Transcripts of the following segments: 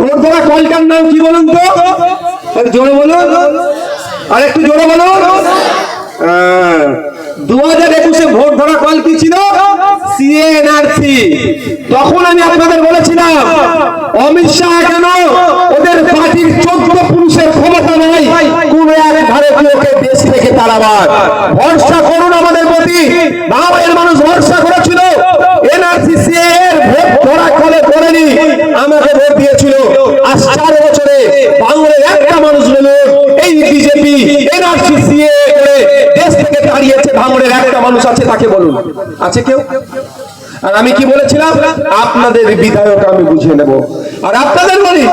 Vote দেওয়া কলটার নাম, কি বলুন তো? জোরে বলুন। আর একটু জোরে বলুন। দু হাজার একুশে ভোট ধরা কল কি ছিল? সিএনআরসি তখন আমি আপনাদের বলেছিলাম, অমিত শাহ কেন ওদের পার্টির চোদ্দ পুরুষের ক্ষমতা নাই কোন এক ভারতীয়কে দেশ থেকে তাড়াবার ভরসা করুন আমাদের প্রতি বাংলাদেশের মানুষ ভরসা করেছিল এনআরসি এর ভোট ধরা কলে করেনি আমাকে ভোট দিয়েছিল আজ চার বছরে বাংলার একটা মানুষ বলুন এই বিজেপি এনআরসি সিএ করে দেশ থেকে ভাঙড়ের একটা মানুষ আছে, তাকে বলুন। আছে কেউ? আর আমি কি বলেছিলাম? আপনাদের বিধায়ক আমি বুঝিয়ে নেব। আর আপনাদের বলি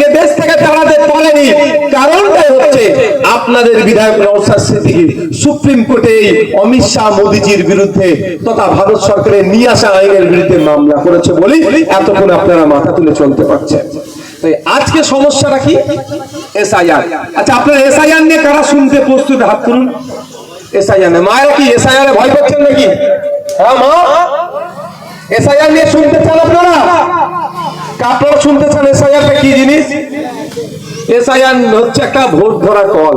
যে দেশ থেকে তাড়াতে পারেনি। কারণটাই হচ্ছে আপনাদের বিধায়ক সুপ্রিম কোর্টে অমিত শাহ মোদিজির বিরুদ্ধে তথা ভারত সরকারের নিয়ে আসা আইনের বিরুদ্ধে মামলা করেছে বলেই এতক্ষণ আপনারা মাথা তুলে চলতে পারছেন। আজকে সমস্যাটা কি? এসআইআর। আচ্ছা আপনারা এসআইআর নিয়ে কারা শুনতে প্রস্তুত? হাত তুলুন। এসআইআর মায়েরা কি এসআইআর ভয় করছেন নাকি? হ্যাঁ মা? এসআইআর নিয়ে শুনতে চান আপনারা? কা আপনারা শুনতে চান এসআইআরটা কি জিনিস? এসআইআর হচ্ছে একটা ভোট ধরা কল।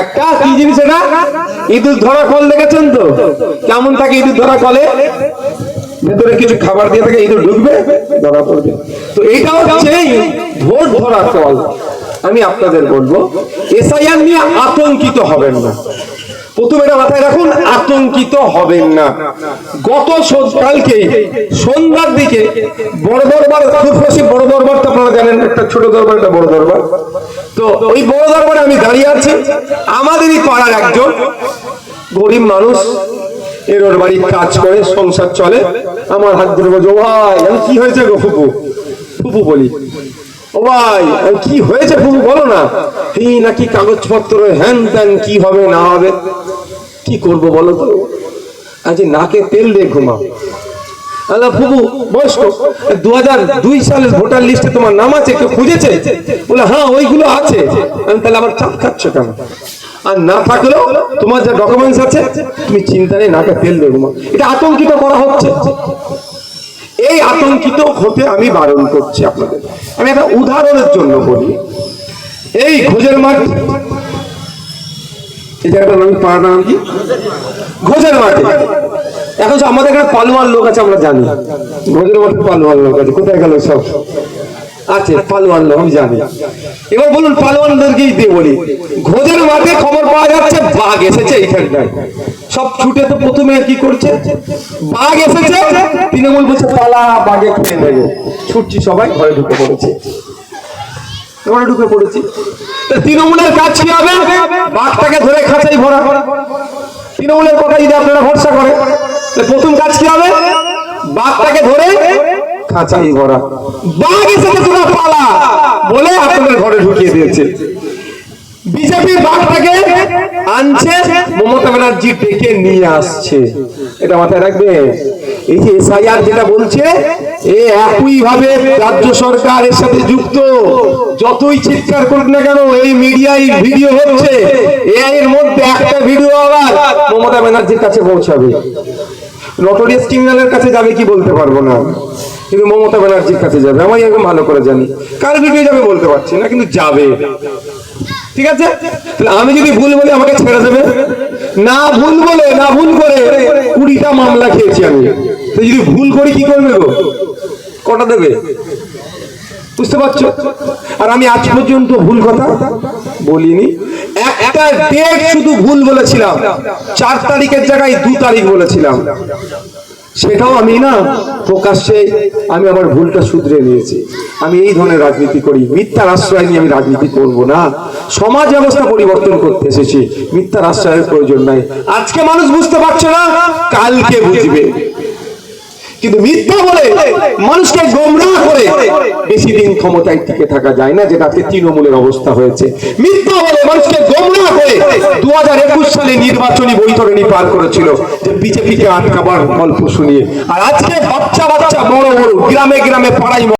একটা কি জিনিস এটা? ইঁদুর ধরা কল দেখেছেন তো? কেমন থাকে ইঁদুর ধরা কলে? ভেতরে কিছু খাবার দিয়ে থাকে ইঁদুর ঢুকবে, ধরা পড়বে। তো এইটা হচ্ছে ভোট ধরা কল। আমি আপনাদের বলব, এসআইআর নিয়ে আতঙ্কিত হবেন না। প্রথমে মাথায় রাখুন, আতঙ্কিত হবেন না। গত কালকে সন্ধ্যার দিকে বড় দরবার, খুব বেশি বড় দরবার তো আপনারা জানেন, একটা ছোট দরবার, একটা বড় দরবার। তো ওই বড় দরবারে আমি দাঁড়িয়ে আছি, আমাদেরই পাড়ার একজন গরিব মানুষ এর ওর বাড়ির কাজ করে, সংসার চলে। আমার হাত ধরে বলছে "ও ভাই আমি কি হয়েছে গো ফুপু? ফুপু বলি ও ভাই কি হয়েছে ফুপু বলো না? এই নাকি কাগজপত্র, হ্যান ত্যান কি হবে, না হবে? কি করব বলো তো? আজ নাকে তেল দিয়ে ঘুমাও। আল্লাহ ফুবু বয়স্ক দু হাজার দুই সালের ভোটার লিস্টে তোমার নাম আছে, কেউ খুঁজেছে? বলে হ্যাঁ ওইগুলো আছে। আমি তাহলে আবার চাপ খাচ্ছ কেন? আর না থাকলেও তোমার যা ডকুমেন্টস আছে, তুমি চিন্তা নেই, নাকে তেল দিয়ে ঘুমাও। এটা আতঙ্কিত করা হচ্ছে। এই আতঙ্কিত হতে আমি বারণ করছি আপনাদের। আমি একটা উদাহরণের জন্য বলি। এই খোঁজের মাঠ এই জায়গাটার নাম নাম কি? ঘোজের মাঠে। এখন আমাদের এখানে পালোয়ার লোক আছে, আমরা জানি। ঘোজের মাঠে পালোয়ার লোক আছে। কোথায় গেল সব? আছে, পালোয়ান লোক, আমি জানি। এবার বলুন, পালোয়ানদেরকেই দিয়ে বলি। ঘোজের মাঠে খবর পাওয়া যাচ্ছে, বাঘ এসেছে এইখানটায়। সব ছুটে তো প্রথমে কি করছে? বাঘ এসেছে, তৃণমূল বলছে, পালা, বাঘে খেয়ে নেবে। ছুটছি সবাই, ঘরে ঢুকে পড়েছে। ঘরে ঢুকে পড়েছি। তৃণমূলের কাজ কি হবে? বাঘটাকে ধরে খাঁচাই ভরা। তৃণমূলের কথা যদি আপনারা ভরসা করে প্রথম কাজ কি হবে? বাঘটাকে ধরে খাঁচাই ভরা বাঘ এসেছে তোরা বলে আপনাদের ঘরে ঢুকিয়ে দিয়েছে। বিজেপির বাঘটাকে আনছে, মমতা ব্যানার্জি ডেকে নিয়ে আসছে। এটা মাথায় রাখবে। এই যে এসআইআর যেটা বলছে, এ একই ভাবে রাজ্য সরকার এর সাথে যুক্ত। যতই চিৎকার করুক না কেন, এই মিডিয়ায় ভিডিও হচ্ছে। এর মধ্যে একটা ভিডিও আবার মমতা ব্যানার্জির কাছে পৌঁছাবে। নটোরিয়াস ক্রিমিনালের কাছে যাবে কি বলতে পারব না। কিন্তু মমতা ব্যানার্জির কাছে যাবে। আমি একদম ভালো করে জানি। কার ভিডিও যাবে বলতে পারছি না, কিন্তু যাবে। ঠিক আছে? তাহলে আমি যদি ভুল বলি, আমাকে ছেড়ে দেবে। না ভুল বলে, না ভুল করে কুড়িটা মামলা খেয়েছি আমি। তো যদি ভুল করি, কি করবে গো? কটা দেবে? বুঝতে পারছ? আর আমি আজ পর্যন্ত ভুল কথা বলিনি। একটা ডেট শুধু ভুল বলেছিলাম। চার তারিখের জায়গায় দু তারিখ বলেছিলাম। সেটাও আমি না প্রকাশ্যে আমি আমার ভুলটা শুধরে নিয়েছি। আমি এই ধরনের রাজনীতি করি, মিথ্যার আশ্রয় নিয়ে আমি রাজনীতি করব না। সমাজ ব্যবস্থা পরিবর্তন করতে এসেছি, মিথ্যার আশ্রয়ের প্রয়োজন নাই। আজকে মানুষ বুঝতে পারছে না, কালকে বুঝবে। কিন্তু মিথ্যা বলে মানুষকে গোমরা করে বেশি দিন ক্ষমতায় টিকে থাকা যায় না যেটা আজকে তৃণমূলের অবস্থা হয়েছে। মিথ্যা বলে মানুষকে গোমরা করে দু হাজার একুশ সালে নির্বাচনী বৈতরণী পার করেছিল যে বিজেপিকে আটকাবার গল্প শুনিয়ে। আর আজকে বাচ্চা বাচ্চা বড় বড় গ্রামে গ্রামে পাড়াই